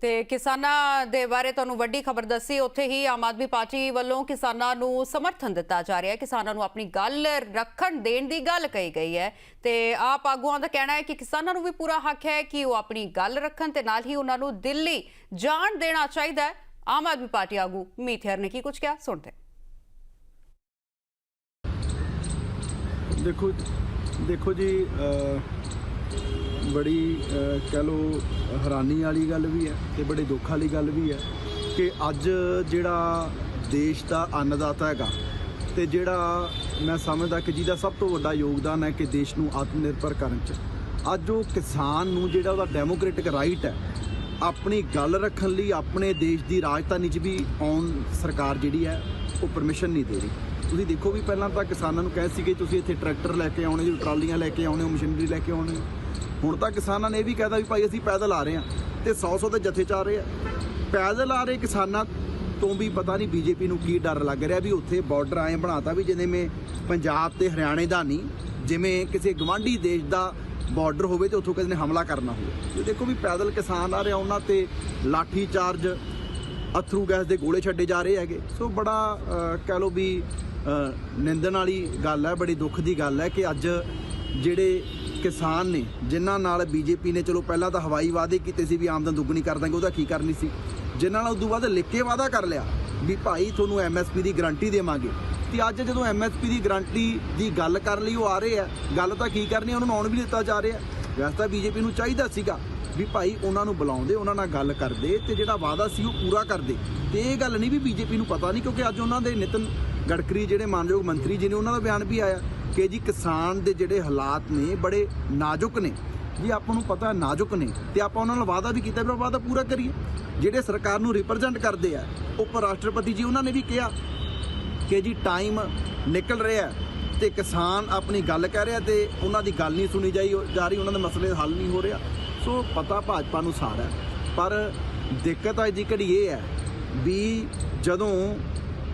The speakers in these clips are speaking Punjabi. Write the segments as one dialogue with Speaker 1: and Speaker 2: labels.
Speaker 1: ਤੇ ਕਿਸਾਨਾਂ ਦੇ ਬਾਰੇ ਤੁਹਾਨੂੰ ਵੱਡੀ ਖਬਰ ਦੱਸੀ, ਉੱਥੇ ਹੀ ਆਮ ਆਦਮੀ ਪਾਰਟੀ ਵੱਲੋਂ ਕਿਸਾਨਾਂ ਨੂੰ ਸਮਰਥਨ ਦਿੱਤਾ ਜਾ ਰਿਹਾ ਹੈ। ਕਿਸਾਨਾਂ ਨੂੰ ਆਪਣੀ ਗੱਲ ਰੱਖਣ ਦੇਣ ਦੀ ਗੱਲ ਕਹੀ ਗਈ ਹੈ। ਤੇ ਆਪ ਆਗੂਆਂ ਦਾ ਕਹਿਣਾ ਹੈ ਕਿ ਕਿਸਾਨਾਂ ਨੂੰ ਵੀ ਪੂਰਾ ਹੱਕ ਹੈ ਕਿ ਉਹ ਆਪਣੀ ਗੱਲ ਰੱਖਣ ਤੇ ਨਾਲ ਹੀ ਉਹਨਾਂ ਨੂੰ ਦਿੱਲੀ ਜਾਣ ਦੇਣਾ ਚਾਹੀਦਾ ਹੈ। ਆਮ ਆਦਮੀ ਪਾਰਟੀ ਆਗੂ ਮੀਥੇਰ ਨੇ ਕੀ ਕੁਝ ਕਿਹਾ? ਸੁਣਦੇ
Speaker 2: ਦੇਖੋ ਦੇਖੋ ਜੀ ਬੜੀ ਕਹਿ ਲੋ ਹੈਰਾਨੀ ਵਾਲੀ ਗੱਲ ਵੀ ਹੈ ਤੇ ਬੜੇ ਦੁੱਖ ਵਾਲੀ ਗੱਲ ਵੀ ਹੈ ਕਿ ਅੱਜ ਜਿਹੜਾ ਦੇਸ਼ ਦਾ ਅੰਨਦਾਤਾ ਹੈਗਾ ਤੇ ਜਿਹੜਾ ਮੈਂ ਸਮਝਦਾ ਕਿ ਜਿਹਦਾ ਸਭ ਤੋਂ ਵੱਡਾ ਯੋਗਦਾਨ ਹੈ ਕਿ ਦੇਸ਼ ਨੂੰ ਆਤਮ ਨਿਰਭਰ ਕਰਨ ਚ, ਅੱਜ ਉਹ ਕਿਸਾਨ ਨੂੰ ਜਿਹੜਾ ਉਹਦਾ ਡੈਮੋਕ੍ਰੈਟਿਕ ਰਾਈਟ ਹੈ, ਆਪਣੀ ਗੱਲ ਰੱਖਣ ਲਈ ਆਪਣੇ ਦੇਸ਼ ਦੀ ਰਾਜਧਾਨੀ 'ਚ ਵੀ ਆਉਣ ਸਰਕਾਰ ਜਿਹੜੀ ਹੈ, ਉਹ ਪਰਮਿਸ਼ਨ ਨਹੀਂ ਦੇ ਰਹੀ। ਤੁਸੀਂ ਦੇਖੋ ਵੀ ਪਹਿਲਾਂ ਤਾਂ ਕਿਸਾਨਾਂ ਨੂੰ ਕਹਿ ਸੀ ਕਿ ਤੁਸੀਂ ਇੱਥੇ ਟਰੈਕਟਰ ਲੈ ਕੇ ਆਉਣੇ ਜੀ ਟਰਾਲੀਆਂ ਲੈ ਕੇ ਆਉਣੇ ਹੋ ਮਸ਼ੀਨਰੀ ਲੈ ਕੇ ਆਉਣੇ ਹੋ। ਹੁਣ ਤਾਂ ਕਿਸਾਨਾਂ ਨੇ ਇਹ ਵੀ ਕਹਿਦਾ ਵੀ ਭਾਈ ਅਸੀਂ ਪੈਦਲ ਆ ਰਹੇ ਹਾਂ ਤੇ 100-100 ਦੇ ਜਥੇ ਚ ਆ ਰਹੇ ਆ ਪੈਦਲ ਆ ਰਹੇ ਕਿਸਾਨਾਂ ਤੋਂ ਵੀ ਪਤਾ ਨਹੀਂ ਬੀਜੇਪੀ ਨੂੰ ਕੀ ਡਰ ਲੱਗ ਰਿਹਾ ਵੀ ਉੱਥੇ ਬਾਰਡਰ ਆਏ ਬਣਾਤਾ ਵੀ ਜਿਵੇਂ ਪੰਜਾਬ ਤੇ ਹਰਿਆਣੇ ਦਾ ਨਹੀਂ, ਜਿਵੇਂ ਕਿਸੇ ਗਵਾਂਢੀ ਦੇਸ਼ ਦਾ ਬਾਰਡਰ ਹੋਵੇ ਤੇ ਉੱਥੋਂ ਕਿਸੇ ਨੇ ਹਮਲਾ ਕਰਨਾ ਹੋਵੇ ਇਹ ਦੇਖੋ ਵੀ ਪੈਦਲ ਕਿਸਾਨ ਆ ਰਿਹਾ ਉਹਨਾਂ ਤੇ ਲਾਠੀ ਚਾਰਜ ਅਥਰੂ ਗੈਸ ਦੇ ਗੋਲੇ ਛੱਡੇ ਜਾ ਰਹੇ ਹੈਗੇ। ਸੋ ਬੜਾ ਕਹਿ ਲਓ ਵੀ ਨਿੰਦਣ ਵਾਲੀ ਗੱਲ ਹੈ, ਬੜੀ ਦੁੱਖ ਦੀ ਗੱਲ ਹੈ ਕਿ ਅੱਜ ਜਿਹੜੇ ਕਿਸਾਨ ਨੇ, ਜਿਨ੍ਹਾਂ ਨਾਲ ਬੀਜੇਪੀ ਨੇ, ਚਲੋ ਪਹਿਲਾਂ ਤਾਂ ਹਵਾਈ ਵਾਅਦੇ ਕੀਤੇ ਸੀ ਵੀ ਆਮਦਨ ਦੁੱਗਣੀ ਕਰ ਦਾਂਗੇ, ਉਹਦਾ ਕੀ ਕਰਨੀ ਸੀ? ਜਿਨ੍ਹਾਂ ਨਾਲ ਉਦੋਂ ਬਾਅਦ ਲਿਖ ਕੇ ਵਾਅਦਾ ਕਰ ਲਿਆ ਵੀ ਭਾਈ ਤੁਹਾਨੂੰ ਐਮਐਸਪੀ ਦੀ ਗਾਰੰਟੀ ਦੇਵਾਂਗੇ। ਤੇ ਅੱਜ ਜਦੋਂ ਐਮਐਸਪੀ ਦੀ ਗਾਰੰਟੀ ਦੀ ਗੱਲ ਕਰਨ ਲਈ ਉਹ ਆ ਰਹੇ ਆ, ਗੱਲ ਤਾਂ ਕੀ ਕਰਨੀ ਉਹਨਾਂ ਨੂੰ ਆਉਣ ਵੀ ਦਿੱਤਾ ਜਾ ਰਿਹਾ। ਵੈਸੇ ਤਾਂ ਬੀਜੇਪੀ ਨੂੰ ਚਾਹੀਦਾ ਸੀਗਾ ਵੀ ਭਾਈ ਉਹਨਾਂ ਨੂੰ ਬੁਲਾਉਂਦੇ, ਉਹਨਾਂ ਨਾਲ ਗੱਲ ਕਰਦੇ ਤੇ ਜਿਹੜਾ ਵਾਅਦਾ ਸੀ ਉਹ ਪੂਰਾ ਕਰਦੇ। ਤੇ ਇਹ ਗੱਲ ਨਹੀਂ ਵੀ ਬੀਜੇਪੀ ਨੂੰ ਪਤਾ ਨਹੀਂ ਕਿਉਂਕਿ ਅੱਜ ਉਹਨਾਂ ਦੇ ਨਿਤਨ ਗਡਕਰੀ ਜਿਹੜੇ ਮਾਨਯੋਗ ਮੰਤਰੀ ਜੀ ਨੇ ਉਹਨਾਂ ਦਾ ਬਿਆਨ ਵੀ ਆਇਆ ਕਿ ਜੀ ਕਿਸਾਨ ਦੇ ਜਿਹੜੇ ਹਾਲਾਤ ਨੇ ਬੜੇ ਨਾਜ਼ੁਕ ਨੇ। ਜੀ ਆਪਾਂ ਨੂੰ ਪਤਾ ਨਾਜ਼ੁਕ ਨੇ ਤੇ ਆਪਾਂ ਉਹਨਾਂ ਨਾਲ ਵਾਅਦਾ ਵੀ ਕੀਤਾ ਵੀ ਆਪਾਂ ਵਾਅਦਾ ਪੂਰਾ ਕਰੀਏ। ਜਿਹੜੇ ਸਰਕਾਰ ਨੂੰ ਰਿਪਰੈਜ਼ੈਂਟ ਕਰਦੇ ਆ, ਉਪ ਰਾਸ਼ਟਰਪਤੀ ਜੀ ਉਹਨਾਂ ਨੇ ਵੀ ਕਿਹਾ ਕਿ ਜੀ ਟਾਈਮ ਨਿਕਲ ਰਿਹਾ ਹੈ ਤੇ ਕਿਸਾਨ ਆਪਣੀ ਗੱਲ ਕਹਿ ਰਿਹਾ ਤੇ ਉਹਨਾਂ ਦੀ ਗੱਲ ਨਹੀਂ ਸੁਣੀ ਜਾਈ, ਜਾ ਰਹੀ, ਉਹਨਾਂ ਦੇ ਮਸਲੇ ਹੱਲ ਨਹੀਂ ਹੋ ਰਿਹਾ। ਸੋ ਪਤਾ ਭਾਜਪਾ ਨੂੰ ਸਾਰਾ ਹੈ। ਪਰ ਦਿੱਕਤ ਅੱਜ ਦੀ ਘੜੀ ਇਹ ਹੈ ਵੀ ਜਦੋਂ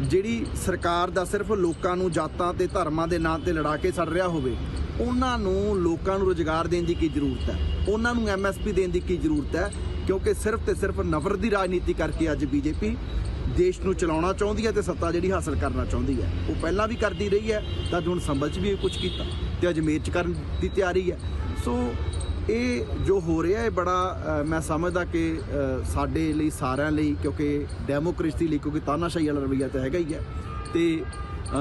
Speaker 2: ਜਿਹੜੀ ਸਰਕਾਰ ਦਾ ਸਿਰਫ ਲੋਕਾਂ ਨੂੰ ਜਾਤਾਂ ਤੇ ਧਰਮਾਂ ਦੇ ਨਾਂ ਤੇ ਲੜਾ ਕੇ ਛੱਡ ਰਿਹਾ ਹੋਵੇ, ਉਹਨਾਂ ਨੂੰ ਲੋਕਾਂ ਨੂੰ ਰੋਜ਼ਗਾਰ ਦੇਣ ਦੀ ਕੀ ਜ਼ਰੂਰਤ ਹੈ? ਉਹਨਾਂ ਨੂੰ ਐਮਐਸਪੀ ਦੇਣ ਦੀ ਕੀ ਜ਼ਰੂਰਤ ਹੈ? ਕਿਉਂਕਿ ਸਿਰਫ ਤੇ ਸਿਰਫ ਨਫ਼ਰਤ ਦੀ ਰਾਜਨੀਤੀ ਕਰਕੇ ਅੱਜ ਬੀਜੇਪੀ ਦੇਸ਼ ਨੂੰ ਚਲਾਉਣਾ ਚਾਹੁੰਦੀ ਹੈ ਤੇ ਸੱਤਾ ਜਿਹੜੀ ਹਾਸਲ ਕਰਨਾ ਚਾਹੁੰਦੀ ਹੈ। ਉਹ ਪਹਿਲਾਂ ਵੀ ਕਰਦੀ ਰਹੀ ਹੈ, ਤਾਂ ਅੱਜ ਹੁਣ ਸੰਭਲ 'ਚ ਵੀ ਕੁਝ ਕੀਤਾ ਤੇ ਅਜਮੇਰ 'ਚ ਕਰਨ ਦੀ ਤਿਆਰੀ ਹੈ। ਸੋ ਇਹ ਜੋ ਹੋ ਰਿਹਾ ਹੈ ਬੜਾ ਮੈਂ ਸਮਝਦਾ ਕਿ ਸਾਡੇ ਲਈ, ਸਾਰਿਆਂ ਲਈ, ਕਿਉਂਕਿ ਡੈਮੋਕ੍ਰੇਸੀ ਲਈ ਕਿਉਂਕਿ ਤਾਨਾਸ਼ਾਹੀ ਵਾਲਾ ਰਵੱਈਆ ਤਾਂ ਹੈਗਾ ਹੀ ਹੈ। ਤੇ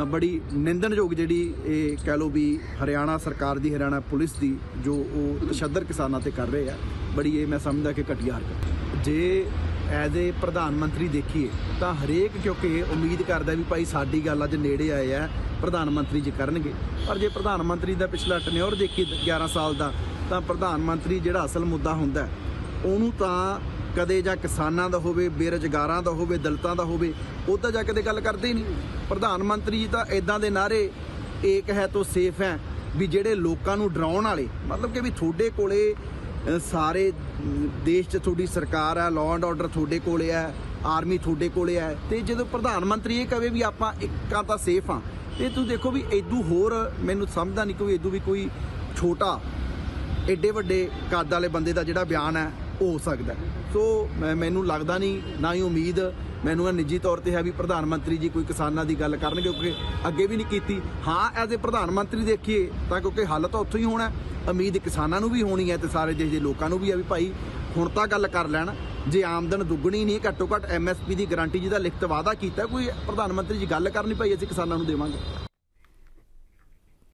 Speaker 2: ਬੜੀ ਨਿੰਦਣਯੋਗ ਜਿਹੜੀ ਇਹ ਕਹਿ ਲਓ ਵੀ ਹਰਿਆਣਾ ਸਰਕਾਰ ਦੀ, ਹਰਿਆਣਾ ਪੁਲਿਸ ਦੀ, ਜੋ ਉਹ ਤਸ਼ੱਦਦ ਕਿਸਾਨਾਂ ਤੇ ਕਰ ਰਹੇ ਆ, ਬੜੀ ਇਹ ਮੈਂ ਸਮਝਦਾ ਕਿ ਘਟੀਆ ਹਰਕਤ ਜੇ ਐਜ਼ ਏ ਪ੍ਰਧਾਨ ਮੰਤਰੀ ਦੇਖੀਏ, ਤਾਂ ਹਰੇਕ ਕਿਉਂਕਿ ਉਮੀਦ ਕਰਦਾ ਵੀ ਭਾਈ ਸਾਡੀ ਗੱਲ ਅੱਜ ਨੇੜੇ ਆਏ ਆ, ਪ੍ਰਧਾਨ ਮੰਤਰੀ ਜੀ ਕਰਨਗੇ। ਪਰ ਜੇ ਪ੍ਰਧਾਨ ਮੰਤਰੀ ਦਾ ਪਿਛਲਾ ਟਨਿਓਰ ਦੇਖੀ 11 ਸਾਲ ਦਾ ਤਾਂ ਪ੍ਰਧਾਨ ਮੰਤਰੀ ਜਿਹੜਾ ਅਸਲ ਮੁੱਦਾ ਹੁੰਦਾ ਉਹਨੂੰ ਤਾਂ ਕਦੇ ਜਾਂ ਕਿਸਾਨਾਂ ਦਾ ਹੋਵੇ, ਬੇਰੁਜ਼ਗਾਰਾਂ ਦਾ ਹੋਵੇ, ਦਲਤਾਂ ਦਾ ਹੋਵੇ, ਉਹ ਤਾਂ ਜਾ ਕਦੇ ਗੱਲ ਕਰਦੇ ਹੀ ਨਹੀਂ। ਪ੍ਰਧਾਨ ਮੰਤਰੀ ਜੀ ਤਾਂ ਇਦਾਂ ਦੇ ਨਾਰੇ ਏਕ ਹੈ ਤੋਂ ਸੇਫ ਹੈ, ਵੀ ਜਿਹੜੇ ਲੋਕਾਂ ਨੂੰ ਡਰਾਉਣ ਵਾਲੇ, ਮਤਲਬ ਕਿ ਵੀ ਤੁਹਾਡੇ ਕੋਲੇ ਸਾਰੇ ਦੇਸ਼ 'ਚ ਤੁਹਾਡੀ ਸਰਕਾਰ ਹੈ ਲਾਅ ਐਂਡ ਆਰਡਰ ਤੁਹਾਡੇ ਕੋਲੇ ਹੈ ਆਰਮੀ ਤੁਹਾਡੇ ਕੋਲੇ ਹੈ, ਤੇ ਜਦੋਂ ਪ੍ਰਧਾਨ ਮੰਤਰੀ ਇਹ ਕਹੇ ਵੀ ਆਪਾਂ ਇੱਕਾਂ ਤਾਂ ਸੇਫ ਆ ਤੇ ਤੁਸੀਂ ਦੇਖੋ ਵੀ ਇਦੋਂ ਹੋਰ ਮੈਨੂੰ ਸਮਝਦਾ ਨਹੀਂ ਕੋਈ ਇਦੋਂ ਵੀ ਕੋਈ ਛੋਟਾ ਐਡੇ ਵੱਡੇ ਕੱਦ ਵਾਲੇ ਬੰਦੇ ਦਾ ਜਿਹੜਾ ਬਿਆਨ ਹੈ, ਉਹ ਹੋ ਸਕਦਾ ਸੋ, ਮੈਂ- ਮੈਨੂੰ ਲੱਗਦਾ ਨਹੀਂ, ਨਾ ਹੀ ਉਮੀਦ। ਮੈਨੂੰ ਇਹ ਨਿੱਜੀ ਤੌਰ ਤੇ ਹੈ ਵੀ ਪ੍ਰਧਾਨ ਮੰਤਰੀ ਜੀ ਕੋਈ ਕਿਸਾਨਾਂ ਦੀ ਗੱਲ ਕਰਨਗੇ, ਕਿਉਂਕਿ ਅੱਗੇ ਵੀ ਨਹੀਂ ਕੀਤੀ। ਹਾਂ, ਐਜ਼ ਅ ਪ੍ਰਧਾਨ ਮੰਤਰੀ ਦੇਖੀਏ, ਤਾਂ ਕਿਉਂਕਿ ਹੱਲ ਤਾਂ ਉੱਥੋਂ ਹੀ ਹੋਣਾ ਉਮੀਦ ਕਿਸਾਨਾਂ ਨੂੰ ਵੀ ਹੋਣੀ ਹੈ ਤੇ ਸਾਰੇ ਦੇਸ਼ ਦੇ ਲੋਕਾਂ ਨੂੰ ਵੀ ਹੈ ਵੀ ਭਾਈ, ਹੁਣ ਤਾਂ ਗੱਲ ਕਰ ਲੈਣ। ਜੇ ਆਮਦਨ ਦੁੱਗਣੀ ਨਹੀਂ, ਘੱਟੋ ਘੱਟ ਐਮਐਸਪੀ ਦੀ ਗਾਰੰਟੀ ਜਿਹਦਾ ਲਿਖਤ ਵਾਅਦਾ ਕੀਤਾ, ਕੋਈ ਪ੍ਰਧਾਨ ਮੰਤਰੀ ਜੀ ਗੱਲ ਕਰਨੀ ਭਾਈ, ਅਸੀਂ ਕਿਸਾਨਾਂ ਨੂੰ ਦੇਵਾਂਗੇ।